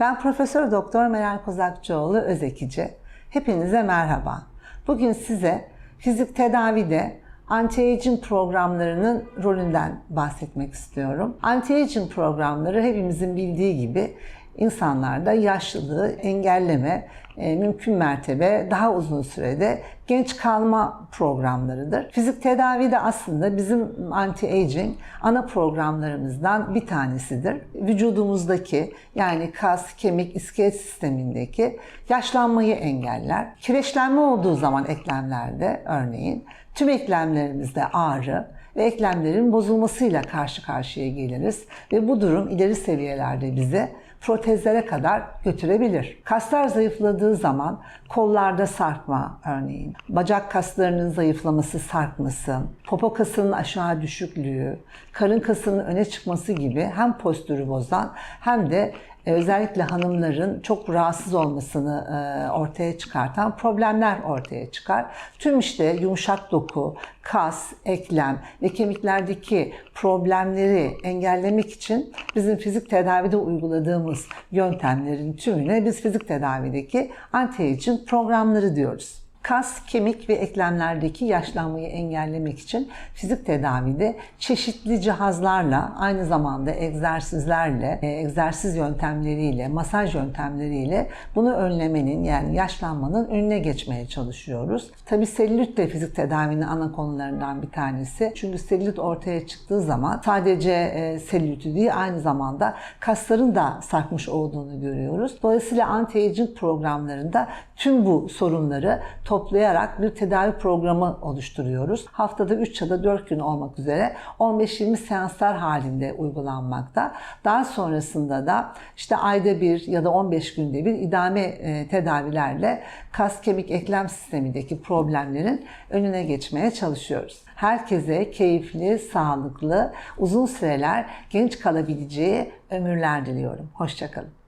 Ben Profesör Doktor Meral Kozakçıoğlu Özekici. Hepinize merhaba. Bugün size fizik tedavide anti-aging programlarının rolünden bahsetmek istiyorum. Anti-aging programları hepimizin bildiği gibi insanlarda yaşlılığı engelleme, e, mümkün mertebe daha uzun sürede genç kalma programlarıdır. Fizik tedavi de aslında bizim anti-aging ana programlarımızdan bir tanesidir. Vücudumuzdaki yani kas, kemik, iskelet sistemindeki yaşlanmayı engeller. Kireçlenme olduğu zaman eklemlerde örneğin tüm eklemlerimizde ağrı, ve eklemlerin bozulmasıyla karşı karşıya geliriz ve bu durum ileri seviyelerde bize protezlere kadar götürebilir. Kaslar zayıfladığı zaman kollarda sarkma örneğin, bacak kaslarının zayıflaması, sarkması, popo kasının aşağı düşüklüğü, karın kasının öne çıkması gibi hem postürü bozan hem de özellikle hanımların çok rahatsız olmasını e, ortaya çıkartan problemler ortaya çıkar. Tüm işte yumuşak doku, kas, eklem ve kemiklerdeki problemleri engellemek için bizim fizik tedavide uyguladığımız yöntemlerin tümüne biz fizik tedavideki anti-aging programları diyoruz. Kas, kemik ve eklemlerdeki yaşlanmayı engellemek için fizik tedavide çeşitli cihazlarla, aynı zamanda egzersizlerle, e, egzersiz yöntemleriyle, masaj yöntemleriyle bunu önlemenin yani yaşlanmanın önüne geçmeye çalışıyoruz. Tabii selülit de fizik tedavinin ana konularından bir tanesi. Çünkü selülit ortaya çıktığı zaman sadece e, selüliti değil aynı zamanda kasların da sarkmış olduğunu görüyoruz. Dolayısıyla anti-aging programlarında tüm bu sorunları toplayarak bir tedavi programı oluşturuyoruz. Haftada 3 ya da 4 gün olmak üzere 15-20 seanslar halinde uygulanmakta. Daha sonrasında da işte ayda bir ya da 15 günde bir idame e, tedavilerle kas, kemik, eklem sistemindeki problemlerin önüne geçmeye çalışıyoruz. Herkese keyifli, sağlıklı, uzun süreler genç kalabileceği ömürler diliyorum. Hoşçakalın.